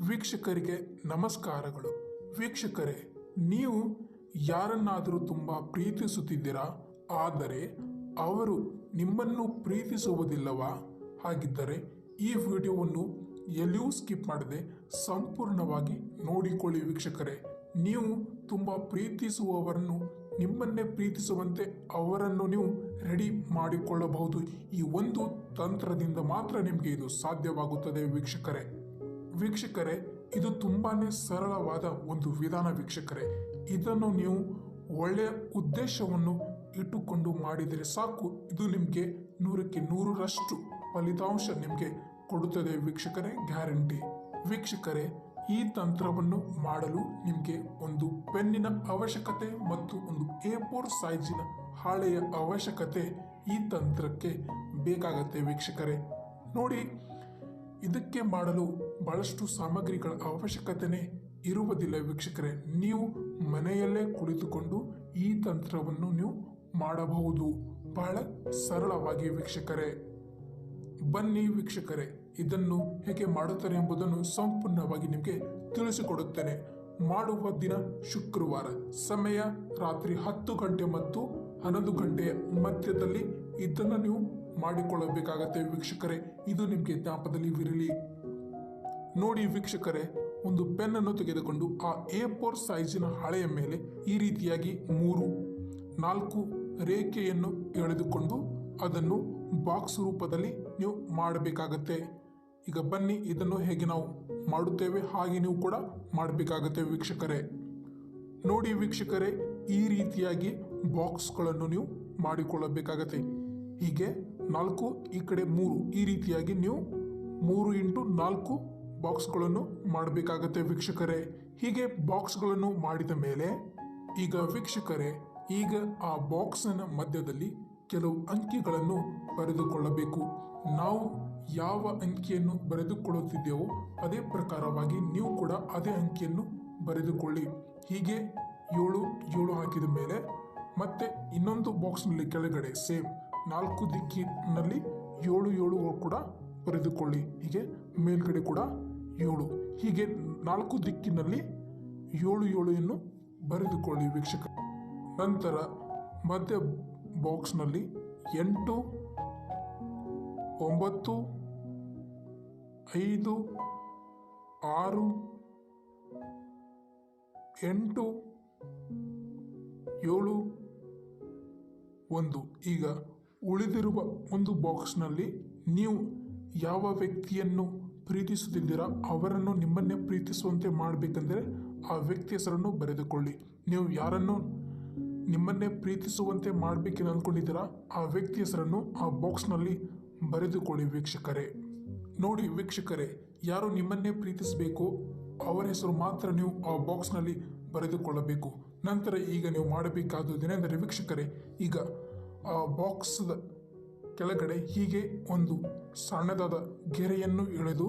ವೀಕ್ಷಕರಿಗೆ ನಮಸ್ಕಾರಗಳು. ವೀಕ್ಷಕರೇ, ನೀವು ಯಾರನ್ನಾದರೂ ತುಂಬ ಪ್ರೀತಿಸುತ್ತಿದ್ದೀರಾ? ಆದರೆ ಅವರು ನಿಮ್ಮನ್ನು ಪ್ರೀತಿಸುವುದಿಲ್ಲವಾ? ಹಾಗಿದ್ದರೆ ಈ ವಿಡಿಯೋವನ್ನು ಎಲ್ಲಿಯೂ ಸ್ಕಿಪ್ ಮಾಡದೆ ಸಂಪೂರ್ಣವಾಗಿ ನೋಡಿಕೊಳ್ಳಿ ವೀಕ್ಷಕರೇ. ನೀವು ತುಂಬ ಪ್ರೀತಿಸುವವರನ್ನು, ನಿಮ್ಮನ್ನೇ ಪ್ರೀತಿಸುವಂತೆ ಅವರನ್ನು ನೀವು ರೆಡಿ ಮಾಡಿಕೊಳ್ಳಬಹುದು. ಈ ಒಂದು ತಂತ್ರದಿಂದ ಮಾತ್ರ ನಿಮಗೆ ಇದು ಸಾಧ್ಯವಾಗುತ್ತದೆ ವೀಕ್ಷಕರೇ. ವೀಕ್ಷಕರೇ, ಇದು ತುಂಬಾ ಸರಳವಾದ ಒಂದು ವಿಧಾನ ವೀಕ್ಷಕರೇ. ಇದನ್ನು ನೀವು ಒಳ್ಳೆಯ ಉದ್ದೇಶವನ್ನು ಇಟ್ಟುಕೊಂಡು ಮಾಡಿದರೆ ಸಾಕು. ಇದು ನಿಮಗೆ ನೂರಕ್ಕೆ ನೂರರಷ್ಟು ಫಲಿತಾಂಶ ನಿಮಗೆ ಕೊಡುತ್ತದೆ ವೀಕ್ಷಕರೇ, ಗ್ಯಾರಂಟಿ. ವೀಕ್ಷಕರೇ, ಈ ತಂತ್ರವನ್ನು ಮಾಡಲು ನಿಮಗೆ ಒಂದು ಪೆನ್ನಿನ ಅವಶ್ಯಕತೆ ಮತ್ತು ಒಂದು ಎ ಫೋರ್ ಸೈಜಿನ ಹಾಳೆಯ ಅವಶ್ಯಕತೆ ಈ ತಂತ್ರಕ್ಕೆ ಬೇಕಾಗತ್ತೆ ವೀಕ್ಷಕರೇ. ನೋಡಿ ಇದಕ್ಕೆ ಮಾಡಲು ಬಹಳಷ್ಟು ಸಾಮಗ್ರಿಗಳ ಅವಶ್ಯಕತೆನೇ ಇರುವುದಿಲ್ಲ ವೀಕ್ಷಕರೇ. ನೀವು ಮನೆಯಲ್ಲೇ ಕುಳಿತುಕೊಂಡು ಈ ತಂತ್ರವನ್ನು ನೀವು ಮಾಡಬಹುದು. ಬಹಳ ಸರಳವಾಗಿ ವೀಕ್ಷಕರೇ. ಬನ್ನಿ ವೀಕ್ಷಕರೇ, ಇದನ್ನು ಹೇಗೆ ಮಾಡುತ್ತಾರೆ ಎಂಬುದನ್ನು ಸಂಪೂರ್ಣವಾಗಿ ನಿಮಗೆ ತಿಳಿಸಿಕೊಡುತ್ತೇನೆ. ಮಾಡುವ ದಿನ ಶುಕ್ರವಾರ, ಸಮಯ ರಾತ್ರಿ ಹತ್ತು ಗಂಟೆ ಮತ್ತು ಹನ್ನೊಂದು ಗಂಟೆಯ ಮಧ್ಯದಲ್ಲಿ ಇದನ್ನು ನೀವು ಮಾಡಿಕೊಳ್ಳಬೇಕಾಗತ್ತೆ ವೀಕ್ಷಕರೇ. ಇದು ನಿಮಗೆ ಜ್ಞಾಪದಲ್ಲಿ ವಿರಲಿ ನೋಡಿ ವೀಕ್ಷಕರೇ, ಒಂದು ಪೆನ್ ಅನ್ನು ತೆಗೆದುಕೊಂಡು ಆ ಎ ಫೋರ್ ಸೈಜಿನ ಹಾಳೆಯ ಮೇಲೆ ಈ ರೀತಿಯಾಗಿ ಮೂರು, ನಾಲ್ಕು ರೇಖೆಯನ್ನು ಎಳೆದುಕೊಂಡು ಅದನ್ನು ಬಾಕ್ಸ್ ರೂಪದಲ್ಲಿ ನೀವು ಮಾಡಬೇಕಾಗತ್ತೆ. ಈಗ ಬನ್ನಿ, ಇದನ್ನು ಹೇಗೆ ನಾವು ಮಾಡುತ್ತೇವೆ, ಹಾಗೆ ನೀವು ಕೂಡ ಮಾಡಬೇಕಾಗತ್ತೆ ವೀಕ್ಷಕರೇ. ನೋಡಿ ವೀಕ್ಷಕರೇ, ಈ ರೀತಿಯಾಗಿ ಬಾಕ್ಸ್ಗಳನ್ನು ನೀವು ಮಾಡಿಕೊಳ್ಳಬೇಕಾಗತ್ತೆ. ಹೀಗೆ ನಾಲ್ಕು, ಈ ಕಡೆ ಮೂರು. ಈ ರೀತಿಯಾಗಿ ನೀವು ಮೂರು ಇಂಟು ನಾಲ್ಕು ಬಾಕ್ಸ್ಗಳನ್ನು ಮಾಡಬೇಕಾಗತ್ತೆ ವೀಕ್ಷಕರೇ. ಹೀಗೆ ಬಾಕ್ಸ್ಗಳನ್ನು ಮಾಡಿದ ಮೇಲೆ ಈಗ ವೀಕ್ಷಕರೇ, ಈಗ ಆ ಬಾಕ್ಸ್ನ ಮಧ್ಯದಲ್ಲಿ ಕೆಲವು ಅಂಕಿಗಳನ್ನು ಬರೆದುಕೊಳ್ಳಬೇಕು. ನಾವು ಯಾವ ಅಂಕಿಯನ್ನು ಬರೆದುಕೊಳ್ಳುತ್ತಿದ್ದೇವೋ ಅದೇ ಪ್ರಕಾರವಾಗಿ ನೀವು ಕೂಡ ಅದೇ ಅಂಕಿಯನ್ನು ಬರೆದುಕೊಳ್ಳಿ. ಹೀಗೆ ಏಳು ಏಳು ಹಾಕಿದ ಮೇಲೆ ಮತ್ತೆ ಇನ್ನೊಂದು ಬಾಕ್ಸ್ನಲ್ಲಿ ಕೆಳಗಡೆ ಸೇಮ್. ನಾಲ್ಕು ದಿಕ್ಕಿನಲ್ಲಿ ಏಳು ಏಳು ಕೂಡ ಬರೆದುಕೊಳ್ಳಿ. ಹೀಗೆ ಮೇಲ್ಗಡೆ ಕೂಡ ಏಳು. ಹೀಗೆ ನಾಲ್ಕು ದಿಕ್ಕಿನಲ್ಲಿ ಏಳು ಏಳು ಅನ್ನು ಬರೆದುಕೊಳ್ಳಿ ವೀಕ್ಷಕ ನಂತರ ಮಧ್ಯ ಬಾಕ್ಸ್ನಲ್ಲಿ ಎಂಟು, ಒಂಬತ್ತು, ಐದು, ಆರು, ಎಂಟು, ಏಳು, ಒಂದು. ಈಗ ಉಳಿದಿರುವ ಒಂದು ಬಾಕ್ಸ್ನಲ್ಲಿ ನೀವು ಯಾವ ವ್ಯಕ್ತಿಯನ್ನು ಪ್ರೀತಿಸುತ್ತಿದ್ದೀರಾ, ಅವರನ್ನು ನಿಮ್ಮನ್ನೇ ಪ್ರೀತಿಸುವಂತೆ ಮಾಡಬೇಕೆಂದರೆ ಆ ವ್ಯಕ್ತಿ ಹೆಸರನ್ನು ಬರೆದುಕೊಳ್ಳಿ. ನೀವು ಯಾರನ್ನು ನಿಮ್ಮನ್ನೇ ಪ್ರೀತಿಸುವಂತೆ ಮಾಡಬೇಕೆಂದು ಅಂದ್ಕೊಂಡಿದ್ದೀರಾ, ಆ ವ್ಯಕ್ತಿ ಹೆಸರನ್ನು ಆ ಬಾಕ್ಸ್ನಲ್ಲಿ ಬರೆದುಕೊಳ್ಳಿ ವೀಕ್ಷಕರೇ. ನೋಡಿ ವೀಕ್ಷಕರೇ, ಯಾರು ನಿಮ್ಮನ್ನೇ ಪ್ರೀತಿಸಬೇಕು, ಅವರ ಹೆಸರು ಮಾತ್ರ ನೀವು ಆ ಬಾಕ್ಸ್ನಲ್ಲಿ ಬರೆದುಕೊಳ್ಳಬೇಕು. ನಂತರ ಈಗ ನೀವು ಮಾಡಬೇಕಾದುದೇನೆಂದರೆ ವೀಕ್ಷಕರೇ, ಈಗ ಆ ಬಾಕ್ಸ್ದ ಕೆಳಗಡೆ ಹೀಗೆ ಒಂದು ಸಣ್ಣದಾದ ಗೆರೆಯನ್ನು ಎಳೆದು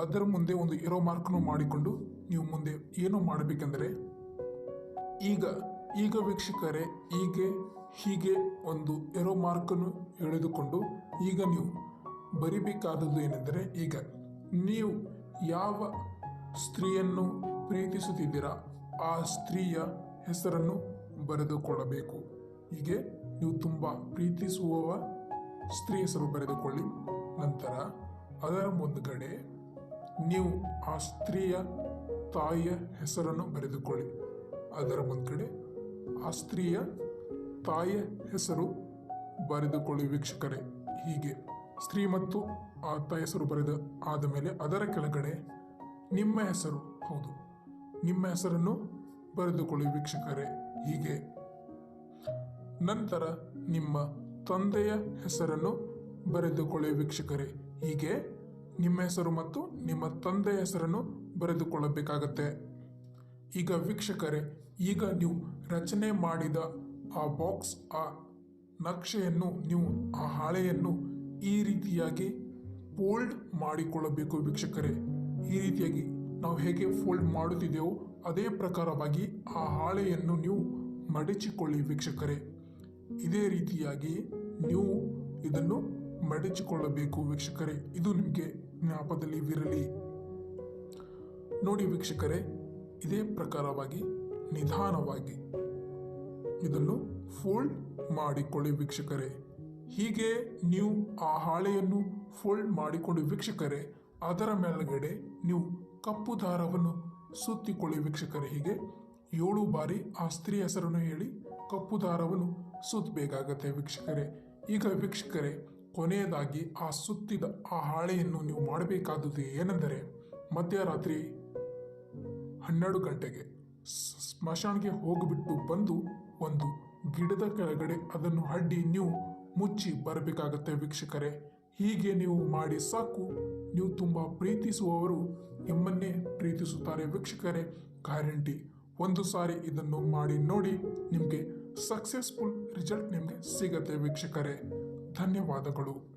ಅದರ ಮುಂದೆ ಒಂದು ಎರೋ ಮಾರ್ಕನ್ನು ಮಾಡಿಕೊಂಡು ನೀವು ಮುಂದೆ ಏನು ಮಾಡಬೇಕೆಂದರೆ, ಈಗ ಈಗ ವೀಕ್ಷಕರೇ, ಹೀಗೆ ಹೀಗೆ ಒಂದು ಎರೋ ಮಾರ್ಕನ್ನು ಎಳೆದುಕೊಂಡು ಈಗ ನೀವು ಬರಿಬೇಕಾದದ್ದು ಏನೆಂದರೆ, ಈಗ ನೀವು ಯಾವ ಸ್ತ್ರೀಯನ್ನು ಪ್ರೀತಿಸುತ್ತಿದ್ದೀರಾ, ಆ ಸ್ತ್ರೀಯ ಹೆಸರನ್ನು ಬರೆದುಕೊಳ್ಳಬೇಕು. ಹೀಗೆ ನೀವು ತುಂಬ ಪ್ರೀತಿಸುವವ ಸ್ತ್ರೀ ಹೆಸರು ಬರೆದುಕೊಳ್ಳಿ. ನಂತರ ಅದರ ಮುಂದುಗಡೆ ನೀವು ಆ ಸ್ತ್ರೀಯ ತಾಯಿಯ ಹೆಸರನ್ನು ಬರೆದುಕೊಳ್ಳಿ. ಅದರ ಮುಂದ್ಗಡೆ ಆ ಸ್ತ್ರೀಯ ತಾಯಿಯ ಹೆಸರು ಬರೆದುಕೊಳ್ಳಿ ವೀಕ್ಷಕರೇ. ಹೀಗೆ ಸ್ತ್ರೀ ಮತ್ತು ಆ ತಾಯಿ ಹೆಸರು ಬರೆದ ಆದ ಮೇಲೆ ಅದರ ಕೆಳಗಡೆ ನಿಮ್ಮ ಹೆಸರು. ಹೌದು, ನಿಮ್ಮ ಹೆಸರನ್ನು ಬರೆದುಕೊಳ್ಳಿ ವೀಕ್ಷಕರೇ. ಹೀಗೆ ನಂತರ ನಿಮ್ಮ ತಂದೆಯ ಹೆಸರನ್ನು ಬರೆದುಕೊಳ್ಳಿ ವೀಕ್ಷಕರೇ. ಹೀಗೆ ನಿಮ್ಮ ಹೆಸರು ಮತ್ತು ನಿಮ್ಮ ತಂದೆಯ ಹೆಸರನ್ನು ಬರೆದುಕೊಳ್ಳಬೇಕಾಗತ್ತೆ. ಈಗ ವೀಕ್ಷಕರೇ, ಈಗ ನೀವು ರಚನೆ ಮಾಡಿದ ಆ ಬಾಕ್ಸ್ ಆ ನಕ್ಷೆಯನ್ನು ನೀವು, ಆ ಹಾಳೆಯನ್ನು ಈ ರೀತಿಯಾಗಿ ಫೋಲ್ಡ್ ಮಾಡಿಕೊಳ್ಳಬೇಕು ವೀಕ್ಷಕರೇ. ಈ ರೀತಿಯಾಗಿ ನಾವು ಹೇಗೆ ಫೋಲ್ಡ್ ಮಾಡುತ್ತಿದ್ದೇವೋ, ಅದೇ ಪ್ರಕಾರವಾಗಿ ಆ ಹಾಳೆಯನ್ನು ನೀವು ಮಡಚಿಕೊಳ್ಳಿ ವೀಕ್ಷಕರೇ. ಇದೇ ರೀತಿಯಾಗಿ ನೀವು ಇದನ್ನು ಮಡಚಿಕೊಳ್ಳಬೇಕು ವೀಕ್ಷಕರೇ. ಇದು ನಿಮಗೆ ಜ್ಞಾಪದಲ್ಲಿ ವಿರಲಿ ನೋಡಿ ವೀಕ್ಷಕರೇ, ಇದೇ ಪ್ರಕಾರವಾಗಿ ನಿಧಾನವಾಗಿ ಇದನ್ನು ಫೋಲ್ಡ್ ಮಾಡಿಕೊಳ್ಳಿ ವೀಕ್ಷಕರೇ. ಹೀಗೆ ನೀವು ಆ ಹಾಳೆಯನ್ನು ಫೋಲ್ಡ್ ಮಾಡಿಕೊಂಡು ವೀಕ್ಷಕರೇ, ಅದರ ಮೇಲ್ಗಡೆ ನೀವು ಕಪ್ಪು ದಾರವನ್ನು ಸುತ್ತಿಕೊಳ್ಳಿ ವೀಕ್ಷಕರೇ. ಹೀಗೆ ಏಳು ಬಾರಿ ಆ ಸ್ತ್ರೀ ಹೆಸರನ್ನು ಹೇಳಿ ಕಪ್ಪು ದಾರವನ್ನು ಸುತ್ತಬೇಕಾಗತ್ತೆ ವೀಕ್ಷಕರೇ. ಈಗ ವೀಕ್ಷಕರೇ, ಕೊನೆಯದಾಗಿ ಆ ಸುತ್ತಿದ ಆ ಹಾಳೆಯನ್ನು ನೀವು ಮಾಡಬೇಕಾದದ್ದು ಏನೆಂದರೆ, ಮಧ್ಯರಾತ್ರಿ ಹನ್ನೆರಡು ಗಂಟೆಗೆ ಸ್- ಸ್ಮಶಾನಕ್ಕೆ ಹೋಗಿಬಿಟ್ಟು ಬಂದು ಒಂದು ಗಿಡದ ಕೆಳಗಡೆ ಅದನ್ನು ಅಡ್ಡಿ ನೀವು ಮುಚ್ಚಿ ಬರಬೇಕಾಗತ್ತೆ ವೀಕ್ಷಕರೇ. ಹೀಗೆ ನೀವು ಮಾಡಿ ಸಾಕು. ನೀವು ತುಂಬ ಪ್ರೀತಿಸುವವರು ನಿಮ್ಮನ್ನೇ ಪ್ರೀತಿಸುತ್ತಾರೆ ವೀಕ್ಷಕರೇ. ಗ್ಯಾರಂಟಿ. ಒಂದು ಸಾರಿ ಇದನ್ನು ಮಾಡಿ ನೋಡಿ ನಿಮಗೆ ಸಕ್ಸಸ್ಫುಲ್ ರಿಸಲ್ಟ್ ನಿಮಗೆ ಸಿಗತ್ತೆ ವೀಕ್ಷಕರೇ. ಧನ್ಯವಾದಗಳು.